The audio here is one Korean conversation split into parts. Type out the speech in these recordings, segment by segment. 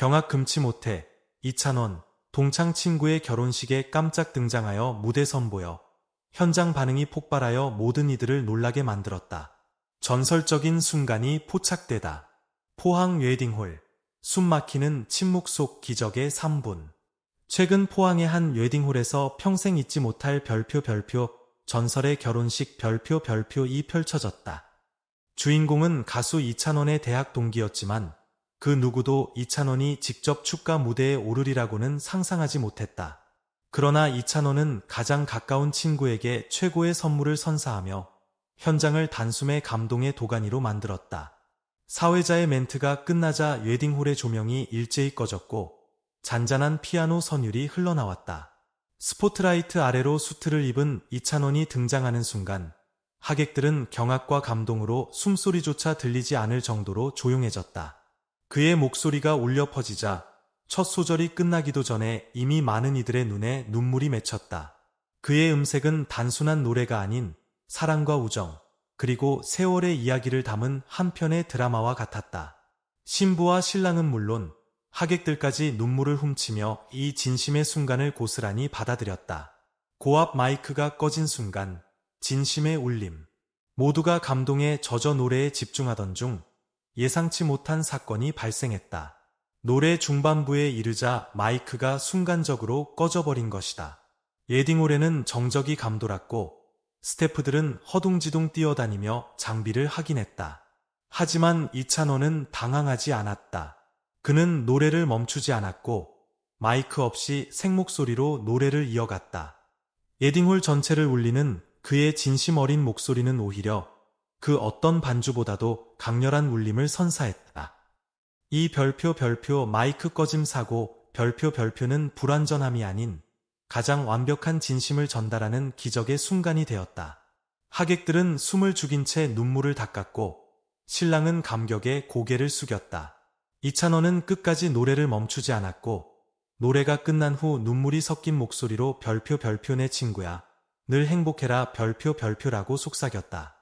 경악 금치 못해 이찬원 동창 친구의 결혼식에 깜짝 등장하여 무대 선보여 현장 반응이 폭발하여 모든 이들을 놀라게 만들었다. 전설적인 순간이 포착되다. 포항 웨딩홀 숨 막히는 침묵 속 기적의 3분 최근 포항의 한 웨딩홀에서 평생 잊지 못할 별표 별표 전설의 결혼식 별표 별표 이 펼쳐졌다. 주인공은 가수 이찬원의 대학 동기였지만 그 누구도 이찬원이 직접 축가 무대에 오르리라고는 상상하지 못했다. 그러나 이찬원은 가장 가까운 친구에게 최고의 선물을 선사하며 현장을 단숨에 감동의 도가니로 만들었다. 사회자의 멘트가 끝나자 웨딩홀의 조명이 일제히 꺼졌고 잔잔한 피아노 선율이 흘러나왔다. 스포트라이트 아래로 수트를 입은 이찬원이 등장하는 순간 하객들은 경악과 감동으로 숨소리조차 들리지 않을 정도로 조용해졌다. 그의 목소리가 울려 퍼지자 첫 소절이 끝나기도 전에 이미 많은 이들의 눈에 눈물이 맺혔다. 그의 음색은 단순한 노래가 아닌 사랑과 우정, 그리고 세월의 이야기를 담은 한 편의 드라마와 같았다. 신부와 신랑은 물론 하객들까지 눈물을 훔치며 이 진심의 순간을 고스란히 받아들였다. 고압 마이크가 꺼진 순간 진심의 울림. 모두가 감동에 젖어 노래에 집중하던 중 예상치 못한 사건이 발생했다. 노래 중반부에 이르자 마이크가 순간적으로 꺼져버린 것이다. 예딩홀에는 정적이 감돌았고 스태프들은 허둥지둥 뛰어다니며 장비를 확인했다. 하지만 이찬원은 당황하지 않았다. 그는 노래를 멈추지 않았고 마이크 없이 생목소리로 노래를 이어갔다. 예딩홀 전체를 울리는 그의 진심 어린 목소리는 오히려 그 어떤 반주보다도 강렬한 울림을 선사했다. 이 별표 별표 마이크 꺼짐 사고 별표 별표는 불완전함이 아닌 가장 완벽한 진심을 전달하는 기적의 순간이 되었다. 하객들은 숨을 죽인 채 눈물을 닦았고 신랑은 감격에 고개를 숙였다. 이찬원은 끝까지 노래를 멈추지 않았고 노래가 끝난 후 눈물이 섞인 목소리로 별표 별표 내 친구야. 늘 행복해라 별표 별표라고 속삭였다.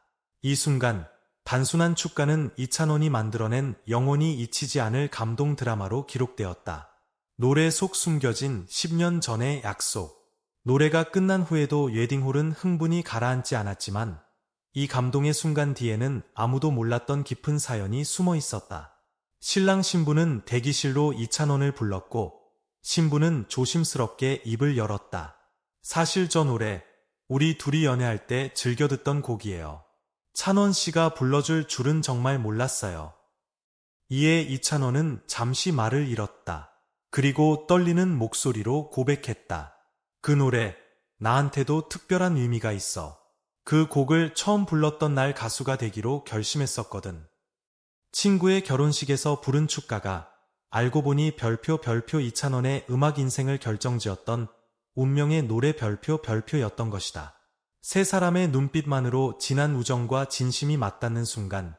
이 순간 단순한 축가는 이찬원이 만들어낸 영원히 잊히지 않을 감동 드라마로 기록되었다. 노래 속 숨겨진 10년 전의 약속. 노래가 끝난 후에도 웨딩홀은 흥분이 가라앉지 않았지만 이 감동의 순간 뒤에는 아무도 몰랐던 깊은 사연이 숨어 있었다. 신랑 신부는 대기실로 이찬원을 불렀고 신부는 조심스럽게 입을 열었다. 사실 저 노래 우리 둘이 연애할 때 즐겨 듣던 곡이에요. 찬원 씨가 불러줄 줄은 정말 몰랐어요. 이에 이찬원은 잠시 말을 잃었다. 그리고 떨리는 목소리로 고백했다. 그 노래, 나한테도 특별한 의미가 있어. 그 곡을 처음 불렀던 날 가수가 되기로 결심했었거든. 친구의 결혼식에서 부른 축가가 알고 보니 별표 별표 이찬원의 음악 인생을 결정지었던 운명의 노래 별표 별표였던 것이다. 세 사람의 눈빛만으로 진한 우정과 진심이 맞닿는 순간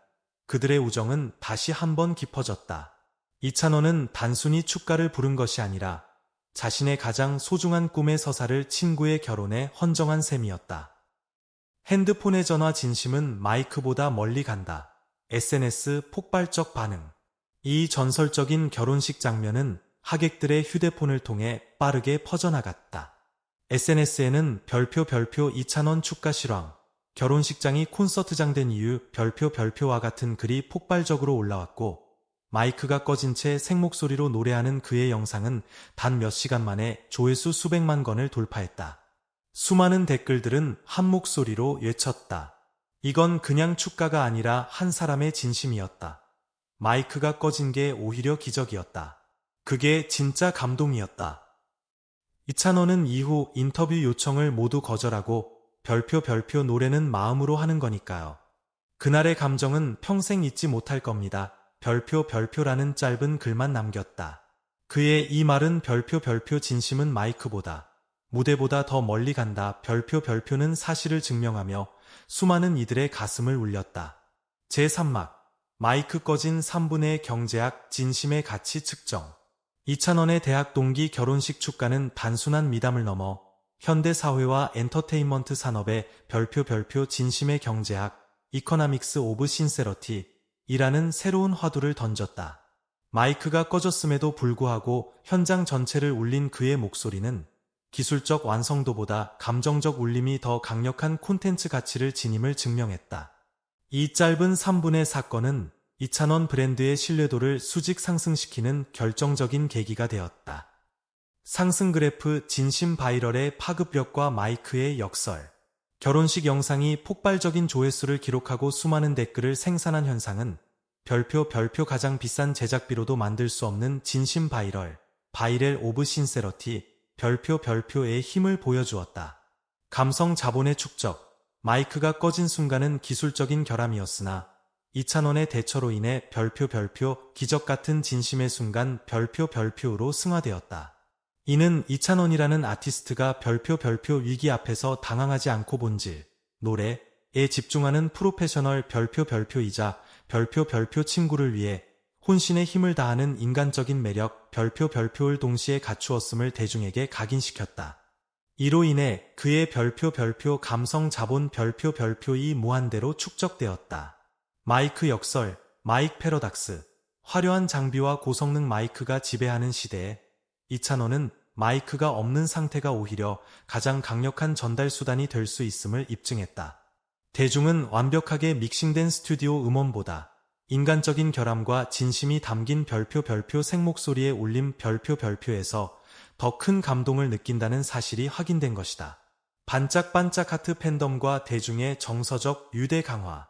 그들의 우정은 다시 한 번 깊어졌다. 이찬원은 단순히 축가를 부른 것이 아니라 자신의 가장 소중한 꿈의 서사를 친구의 결혼에 헌정한 셈이었다. 핸드폰의 전화 진심은 마이크보다 멀리 간다. SNS 폭발적 반응. 이 전설적인 결혼식 장면은 하객들의 휴대폰을 통해 빠르게 퍼져나갔다. SNS에는 별표 별표 2찬원 축가 실황, 결혼식장이 콘서트장 된 이유 별표 별표와 같은 글이 폭발적으로 올라왔고 마이크가 꺼진 채 생목소리로 노래하는 그의 영상은 단 몇 시간 만에 조회수 수백만 건을 돌파했다. 수많은 댓글들은 한 목소리로 외쳤다. 이건 그냥 축가가 아니라 한 사람의 진심이었다. 마이크가 꺼진 게 오히려 기적이었다. 그게 진짜 감동이었다. 이찬원은 이후 인터뷰 요청을 모두 거절하고 별표 별표 노래는 마음으로 하는 거니까요. 그날의 감정은 평생 잊지 못할 겁니다. 별표 별표라는 짧은 글만 남겼다. 그의 이 말은 별표 별표 진심은 마이크보다 무대보다 더 멀리 간다. 별표 별표는 사실을 증명하며 수많은 이들의 가슴을 울렸다. 제3막 마이크 꺼진 3분의 경제학 진심의 가치 측정 이찬원의 대학 동기 결혼식 축가는 단순한 미담을 넘어 현대 사회와 엔터테인먼트 산업의 별표 별표 진심의 경제학, 이코나믹스 오브 신세러티 이라는 새로운 화두를 던졌다. 마이크가 꺼졌음에도 불구하고 현장 전체를 울린 그의 목소리는 기술적 완성도보다 감정적 울림이 더 강력한 콘텐츠 가치를 지님을 증명했다. 이 짧은 3분의 사건은 이찬원 브랜드의 신뢰도를 수직 상승시키는 결정적인 계기가 되었다. 상승 그래프 진심 바이럴의 파급력과 마이크의 역설. 결혼식 영상이 폭발적인 조회수를 기록하고 수많은 댓글을 생산한 현상은 별표 별표 가장 비싼 제작비로도 만들 수 없는 진심 바이럴, 바이렐 오브 신세러티, 별표 별표의 힘을 보여주었다. 감성 자본의 축적, 마이크가 꺼진 순간은 기술적인 결함이었으나 이찬원의 대처로 인해 별표 별표 기적 같은 진심의 순간 별표 별표로 승화되었다. 이는 이찬원이라는 아티스트가 별표 별표 위기 앞에서 당황하지 않고 본질, 노래에 집중하는 프로페셔널 별표 별표이자 별표 별표 친구를 위해 혼신의 힘을 다하는 인간적인 매력 별표 별표를 동시에 갖추었음을 대중에게 각인시켰다. 이로 인해 그의 별표 별표 감성 자본 별표 별표이 무한대로 축적되었다. 마이크 역설, 마이크 패러닥스, 화려한 장비와 고성능 마이크가 지배하는 시대에 이찬원은 마이크가 없는 상태가 오히려 가장 강력한 전달 수단이 될 수 있음을 입증했다. 대중은 완벽하게 믹싱된 스튜디오 음원보다 인간적인 결함과 진심이 담긴 별표 별표 생목소리의 울림 별표 별표에서 더 큰 감동을 느낀다는 사실이 확인된 것이다. 반짝반짝 하트 팬덤과 대중의 정서적 유대 강화.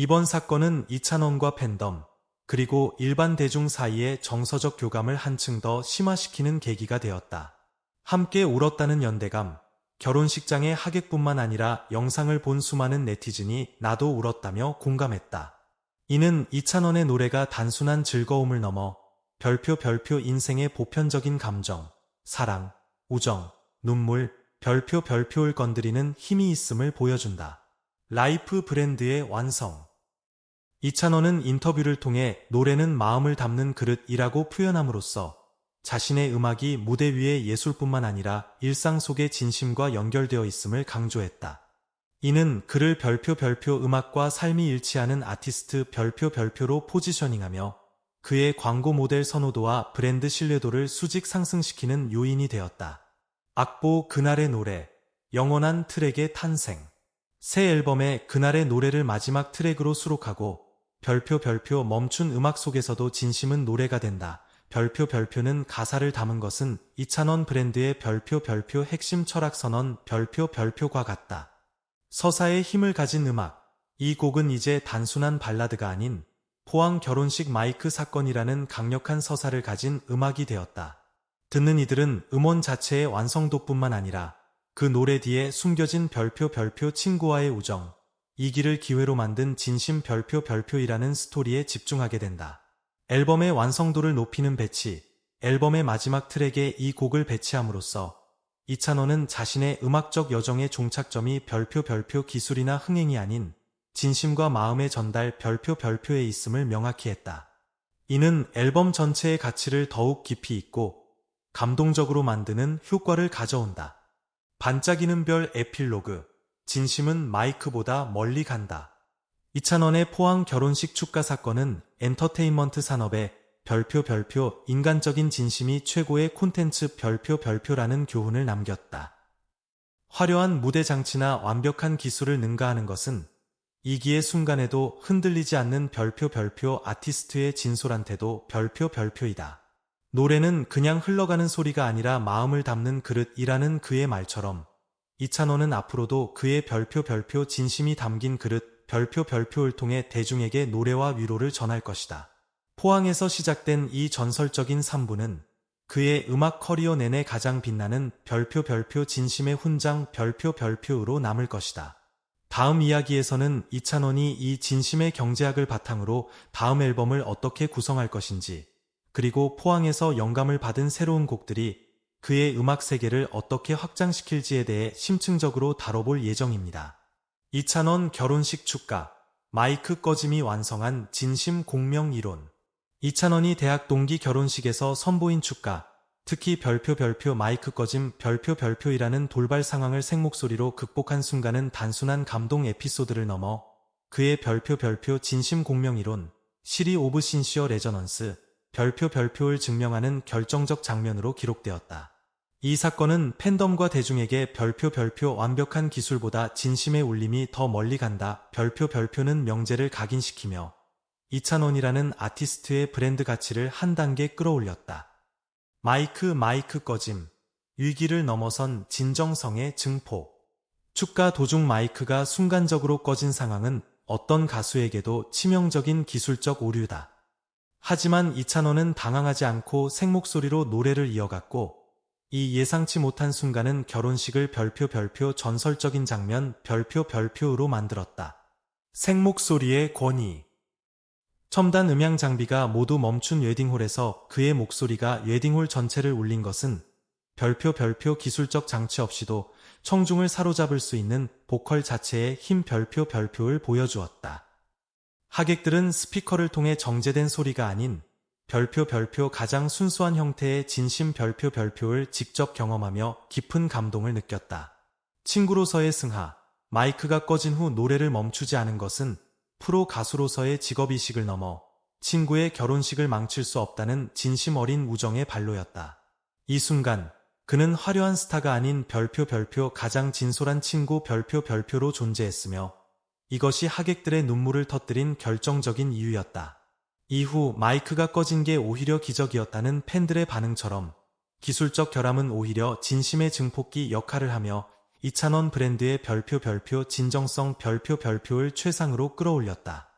이번 사건은 이찬원과 팬덤, 그리고 일반 대중 사이의 정서적 교감을 한층 더 심화시키는 계기가 되었다. 함께 울었다는 연대감, 결혼식장의 하객뿐만 아니라 영상을 본 수많은 네티즌이 나도 울었다며 공감했다. 이는 이찬원의 노래가 단순한 즐거움을 넘어 별표 별표 인생의 보편적인 감정, 사랑, 우정, 눈물, 별표 별표를 건드리는 힘이 있음을 보여준다. 라이프 브랜드의 완성. 이찬원은 인터뷰를 통해 노래는 마음을 담는 그릇이라고 표현함으로써 자신의 음악이 무대 위의 예술뿐만 아니라 일상 속의 진심과 연결되어 있음을 강조했다. 이는 그를 별표 별표 음악과 삶이 일치하는 아티스트 별표 별표로 포지셔닝하며 그의 광고 모델 선호도와 브랜드 신뢰도를 수직 상승시키는 요인이 되었다. 악보 그날의 노래, 영원한 트랙의 탄생. 새 앨범의 그날의 노래를 마지막 트랙으로 수록하고 별표 별표 멈춘 음악 속에서도 진심은 노래가 된다. 별표 별표는 가사를 담은 것은 이찬원 브랜드의 별표 별표 핵심 철학 선언 별표 별표과 같다. 서사의 힘을 가진 음악. 이 곡은 이제 단순한 발라드가 아닌 포항 결혼식 마이크 사건이라는 강력한 서사를 가진 음악이 되었다. 듣는 이들은 음원 자체의 완성도뿐만 아니라 그 노래 뒤에 숨겨진 별표 별표 친구와의 우정, 이 길을 기회로 만든 진심 별표 별표이라는 스토리에 집중하게 된다. 앨범의 완성도를 높이는 배치, 앨범의 마지막 트랙에 이 곡을 배치함으로써 이찬원은 자신의 음악적 여정의 종착점이 별표 별표 기술이나 흥행이 아닌 진심과 마음의 전달 별표 별표에 있음을 명확히 했다. 이는 앨범 전체의 가치를 더욱 깊이 있고 감동적으로 만드는 효과를 가져온다. 반짝이는 별 에필로그, 진심은 마이크보다 멀리 간다. 이찬원의 포항 결혼식 축가 사건은 엔터테인먼트 산업의 별표 별표 인간적인 진심이 최고의 콘텐츠 별표 별표라는 교훈을 남겼다. 화려한 무대 장치나 완벽한 기술을 능가하는 것은 이기의 순간에도 흔들리지 않는 별표 별표 아티스트의 진솔한 태도 별표 별표이다. 노래는 그냥 흘러가는 소리가 아니라 마음을 담는 그릇이라는 그의 말처럼 이찬원은 앞으로도 그의 별표 별표 진심이 담긴 그릇 별표 별표를 통해 대중에게 노래와 위로를 전할 것이다. 포항에서 시작된 이 전설적인 3부는 그의 음악 커리어 내내 가장 빛나는 별표 별표 진심의 훈장 별표 별표로 남을 것이다. 다음 이야기에서는 이찬원이 이 진심의 경제학을 바탕으로 다음 앨범을 어떻게 구성할 것인지, 그리고 포항에서 영감을 받은 새로운 곡들이 그의 음악 세계를 어떻게 확장시킬지에 대해 심층적으로 다뤄볼 예정입니다. 이찬원 결혼식 축가, 마이크 꺼짐이 완성한 진심 공명 이론. 이찬원이 대학 동기 결혼식에서 선보인 축가, 특히 별표 별표 마이크 꺼짐 별표 별표이라는 돌발 상황을 생목소리로 극복한 순간은 단순한 감동 에피소드를 넘어 그의 별표 별표 진심 공명 이론, 시리 오브 신시어 레저넌스, 별표 별표를 증명하는 결정적 장면으로 기록되었다. 이 사건은 팬덤과 대중에게 별표 별표 완벽한 기술보다 진심의 울림이 더 멀리 간다. 별표 별표는 명제를 각인시키며 이찬원이라는 아티스트의 브랜드 가치를 한 단계 끌어올렸다. 마이크 마이크 꺼짐 위기를 넘어선 진정성의 증폭 축가 도중 마이크가 순간적으로 꺼진 상황은 어떤 가수에게도 치명적인 기술적 오류다. 하지만 이찬원은 당황하지 않고 생목소리로 노래를 이어갔고 이 예상치 못한 순간은 결혼식을 별표 별표 전설적인 장면 별표 별표로 만들었다. 생목소리의 권위 첨단 음향 장비가 모두 멈춘 웨딩홀에서 그의 목소리가 웨딩홀 전체를 울린 것은 별표 별표 기술적 장치 없이도 청중을 사로잡을 수 있는 보컬 자체의 힘 별표 별표를 보여주었다. 하객들은 스피커를 통해 정제된 소리가 아닌 별표 별표 가장 순수한 형태의 진심 별표 별표를 직접 경험하며 깊은 감동을 느꼈다. 친구로서의 승하, 마이크가 꺼진 후 노래를 멈추지 않은 것은 프로 가수로서의 직업이식을 넘어 친구의 결혼식을 망칠 수 없다는 진심 어린 우정의 발로였다. 이 순간 그는 화려한 스타가 아닌 별표 별표 가장 진솔한 친구 별표 별표로 존재했으며 이것이 하객들의 눈물을 터뜨린 결정적인 이유였다. 이후 마이크가 꺼진 게 오히려 기적이었다는 팬들의 반응처럼 기술적 결함은 오히려 진심의 증폭기 역할을 하며 이찬원 브랜드의 별표 별표 진정성 별표 별표를 최상으로 끌어올렸다.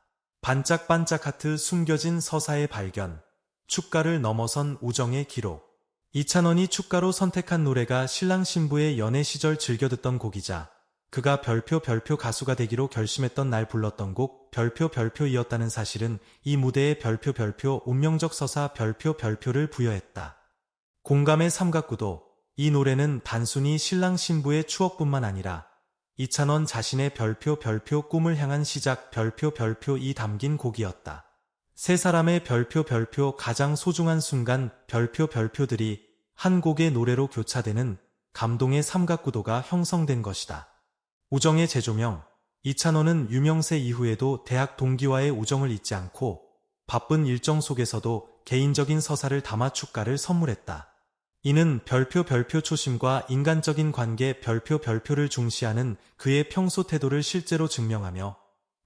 반짝반짝 하트 숨겨진 서사의 발견 축가를 넘어선 우정의 기록 이찬원이 축가로 선택한 노래가 신랑 신부의 연애 시절 즐겨 듣던 곡이자 그가 별표 별표 가수가 되기로 결심했던 날 불렀던 곡 별표 별표이었다는 사실은 이 무대에 별표 별표 운명적 서사 별표 별표를 부여했다. 공감의 삼각구도 이 노래는 단순히 신랑 신부의 추억뿐만 아니라 이찬원 자신의 별표 별표 꿈을 향한 시작 별표 별표 이 담긴 곡이었다. 세 사람의 별표 별표 가장 소중한 순간 별표 별표들이 한 곡의 노래로 교차되는 감동의 삼각구도가 형성된 것이다. 우정의 재조명 이찬원은 유명세 이후에도 대학 동기와의 우정을 잊지 않고 바쁜 일정 속에서도 개인적인 서사를 담아 축가를 선물했다. 이는 별표 별표 초심과 인간적인 관계 별표 별표를 중시하는 그의 평소 태도를 실제로 증명하며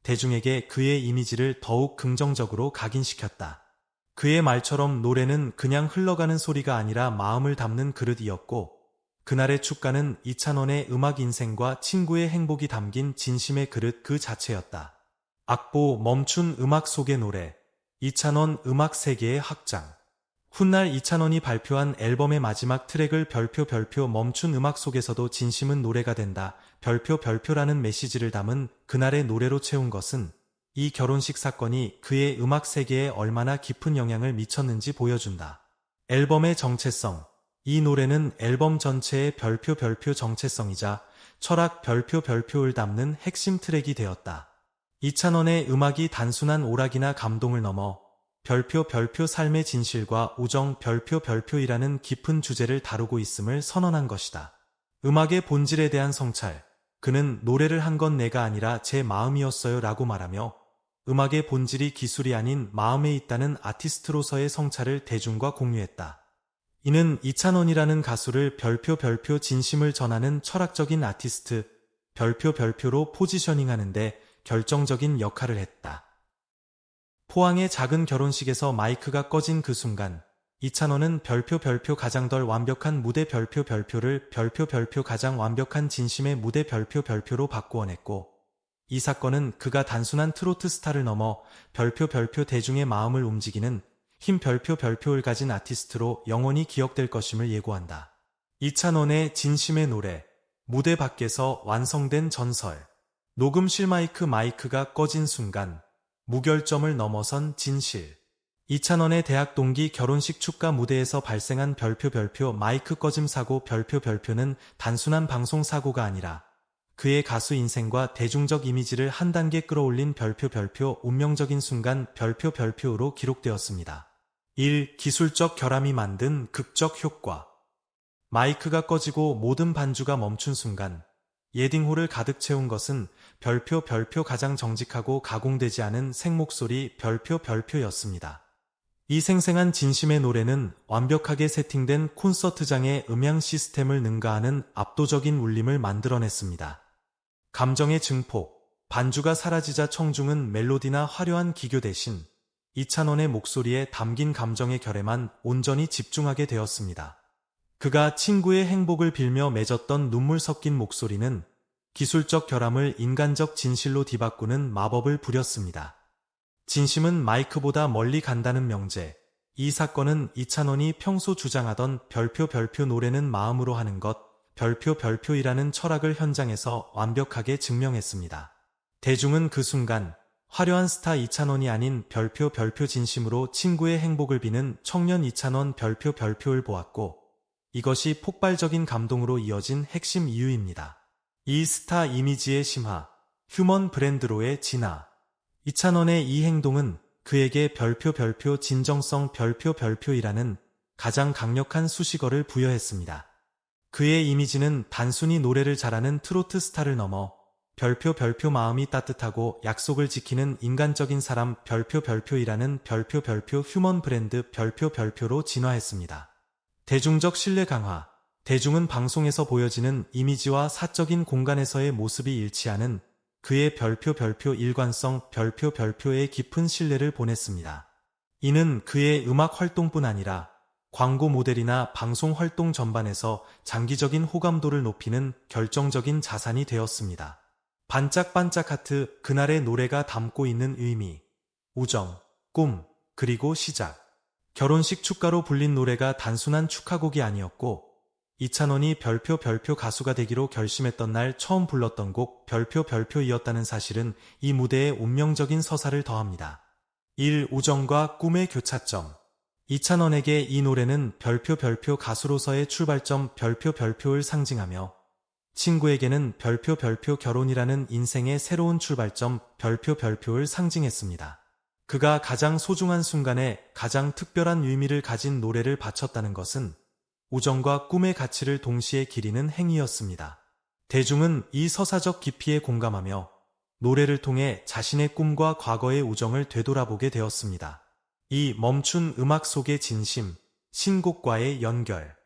대중에게 그의 이미지를 더욱 긍정적으로 각인시켰다. 그의 말처럼 노래는 그냥 흘러가는 소리가 아니라 마음을 담는 그릇이었고 그날의 축가는 이찬원의 음악 인생과 친구의 행복이 담긴 진심의 그릇 그 자체였다. 악보 멈춘 음악 속의 노래 이찬원 음악 세계의 확장 훗날 이찬원이 발표한 앨범의 마지막 트랙을 별표 별표 멈춘 음악 속에서도 진심은 노래가 된다. 별표 별표라는 메시지를 담은 그날의 노래로 채운 것은 이 결혼식 사건이 그의 음악 세계에 얼마나 깊은 영향을 미쳤는지 보여준다. 앨범의 정체성 이 노래는 앨범 전체의 별표 별표 정체성이자 철학 별표 별표를 담는 핵심 트랙이 되었다. 이찬원의 음악이 단순한 오락이나 감동을 넘어 별표 별표 삶의 진실과 우정 별표 별표이라는 깊은 주제를 다루고 있음을 선언한 것이다. 음악의 본질에 대한 성찰. 그는 노래를 한 건 내가 아니라 제 마음이었어요 라고 말하며 음악의 본질이 기술이 아닌 마음에 있다는 아티스트로서의 성찰을 대중과 공유했다. 이는 이찬원이라는 가수를 별표 별표 진심을 전하는 철학적인 아티스트 별표 별표로 포지셔닝하는데 결정적인 역할을 했다. 포항의 작은 결혼식에서 마이크가 꺼진 그 순간 이찬원은 별표 별표 가장 덜 완벽한 무대 별표 별표를 별표 별표 가장 완벽한 진심의 무대 별표 별표로 바꾸어냈고 이 사건은 그가 단순한 트로트 스타를 넘어 별표 별표 대중의 마음을 움직이는 흰 별표 별표를 가진 아티스트로 영원히 기억될 것임을 예고한다. 이찬원의 진심의 노래, 무대 밖에서 완성된 전설, 녹음실 마이크 마이크가 꺼진 순간, 무결점을 넘어선 진실, 이찬원의 대학 동기 결혼식 축가 무대에서 발생한 별표 별표 마이크 꺼짐 사고 별표 별표는 단순한 방송 사고가 아니라 그의 가수 인생과 대중적 이미지를 한 단계 끌어올린 별표 별표 운명적인 순간 별표 별표로 기록되었습니다. 1. 기술적 결함이 만든 극적 효과 마이크가 꺼지고 모든 반주가 멈춘 순간 예딩홀을 가득 채운 것은 별표 별표 가장 정직하고 가공되지 않은 생목소리 별표 별표였습니다. 이 생생한 진심의 노래는 완벽하게 세팅된 콘서트장의 음향 시스템을 능가하는 압도적인 울림을 만들어냈습니다. 감정의 증폭, 반주가 사라지자 청중은 멜로디나 화려한 기교 대신 이찬원의 목소리에 담긴 감정의 결에만 온전히 집중하게 되었습니다. 그가 친구의 행복을 빌며 맺었던 눈물 섞인 목소리는 기술적 결함을 인간적 진실로 뒤바꾸는 마법을 부렸습니다. 진심은 마이크보다 멀리 간다는 명제. 이 사건은 이찬원이 평소 주장하던 별표 별표 노래는 마음으로 하는 것, 별표 별표이라는 철학을 현장에서 완벽하게 증명했습니다. 대중은 그 순간 화려한 스타 이찬원이 아닌 별표 별표 진심으로 친구의 행복을 비는 청년 이찬원 별표 별표를 보았고 이것이 폭발적인 감동으로 이어진 핵심 이유입니다. 이 스타 이미지의 심화, 휴먼 브랜드로의 진화, 이찬원의 이 행동은 그에게 별표 별표 진정성 별표 별표이라는 가장 강력한 수식어를 부여했습니다. 그의 이미지는 단순히 노래를 잘하는 트로트 스타를 넘어 별표 별표 마음이 따뜻하고 약속을 지키는 인간적인 사람 별표 별표이라는 별표 별표 휴먼 브랜드 별표 별표로 진화했습니다. 대중적 신뢰 강화 대중은 방송에서 보여지는 이미지와 사적인 공간에서의 모습이 일치하는 그의 별표 별표 일관성 별표 별표에 깊은 신뢰를 보냈습니다. 이는 그의 음악 활동뿐 아니라 광고 모델이나 방송 활동 전반에서 장기적인 호감도를 높이는 결정적인 자산이 되었습니다. 반짝반짝 하트 그날의 노래가 담고 있는 의미, 우정, 꿈, 그리고 시작. 결혼식 축가로 불린 노래가 단순한 축하곡이 아니었고 이찬원이 별표 별표 가수가 되기로 결심했던 날 처음 불렀던 곡 별표 별표이었다는 사실은 이 무대에 운명적인 서사를 더합니다. 1. 우정과 꿈의 교차점 이찬원에게 이 노래는 별표 별표 가수로서의 출발점 별표 별표를 상징하며 친구에게는 별표 별표 결혼이라는 인생의 새로운 출발점 별표 별표를 상징했습니다. 그가 가장 소중한 순간에 가장 특별한 의미를 가진 노래를 바쳤다는 것은 우정과 꿈의 가치를 동시에 기리는 행위였습니다. 대중은 이 서사적 깊이에 공감하며 노래를 통해 자신의 꿈과 과거의 우정을 되돌아보게 되었습니다. 이 멈춘 음악 속의 진심, 신곡과의 연결.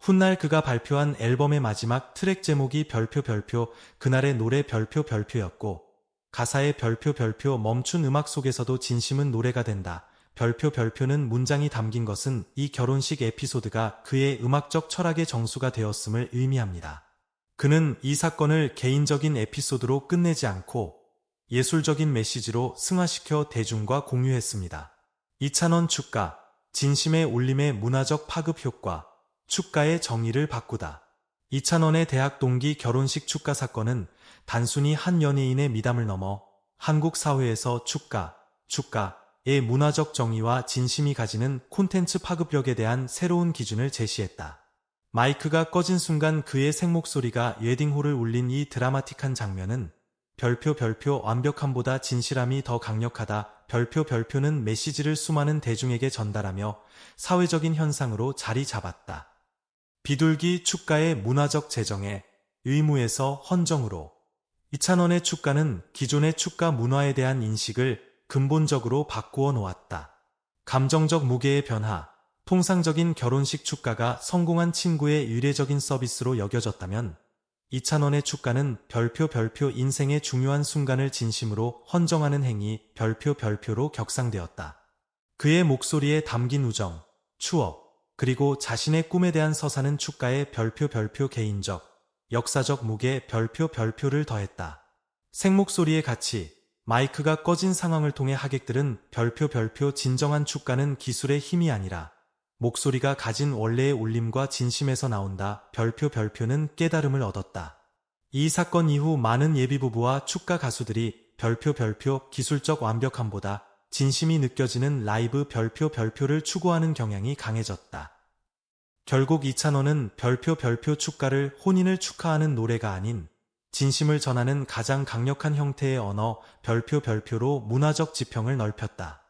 훗날 그가 발표한 앨범의 마지막 트랙 제목이 별표 별표, 그날의 노래 별표 별표였고, 가사의 별표 별표 멈춘 음악 속에서도 진심은 노래가 된다. 별표 별표는 문장이 담긴 것은 이 결혼식 에피소드가 그의 음악적 철학의 정수가 되었음을 의미합니다. 그는 이 사건을 개인적인 에피소드로 끝내지 않고 예술적인 메시지로 승화시켜 대중과 공유했습니다. 이찬원 축가, 진심의 울림의 문화적 파급 효과, 축가의 정의를 바꾸다. 이찬원의 대학 동기 결혼식 축가 사건은 단순히 한 연예인의 미담을 넘어 한국 사회에서 축가, 축가, 의 문화적 정의와 진심이 가지는 콘텐츠 파급력에 대한 새로운 기준을 제시했다. 마이크가 꺼진 순간 그의 생목소리가 웨딩홀을 울린 이 드라마틱한 장면은 별표 별표 완벽함보다 진실함이 더 강력하다. 별표 별표는 메시지를 수많은 대중에게 전달하며 사회적인 현상으로 자리 잡았다. 비둘기 축가의 문화적 재정에 의무에서 헌정으로 이찬원의 축가는 기존의 축가 문화에 대한 인식을 근본적으로 바꾸어 놓았다. 감정적 무게의 변화, 통상적인 결혼식 축가가 성공한 친구의 의례적인 서비스로 여겨졌다면 이찬원의 축가는 별표 별표 인생의 중요한 순간을 진심으로 헌정하는 행위 별표 별표로 격상되었다. 그의 목소리에 담긴 우정, 추억, 그리고 자신의 꿈에 대한 서사는 축가의 별표 별표 개인적, 역사적 무게 별표 별표를 더했다. 생목소리의 가치, 마이크가 꺼진 상황을 통해 하객들은 별표 별표 진정한 축가는 기술의 힘이 아니라 목소리가 가진 원래의 울림과 진심에서 나온다. 별표 별표는 깨달음을 얻었다. 이 사건 이후 많은 예비부부와 축가 가수들이 별표 별표 기술적 완벽함보다 진심이 느껴지는 라이브 별표 별표를 추구하는 경향이 강해졌다. 결국 이찬원은 별표 별표 축가를 혼인을 축하하는 노래가 아닌 진심을 전하는 가장 강력한 형태의 언어 별표 별표로 문화적 지평을 넓혔다.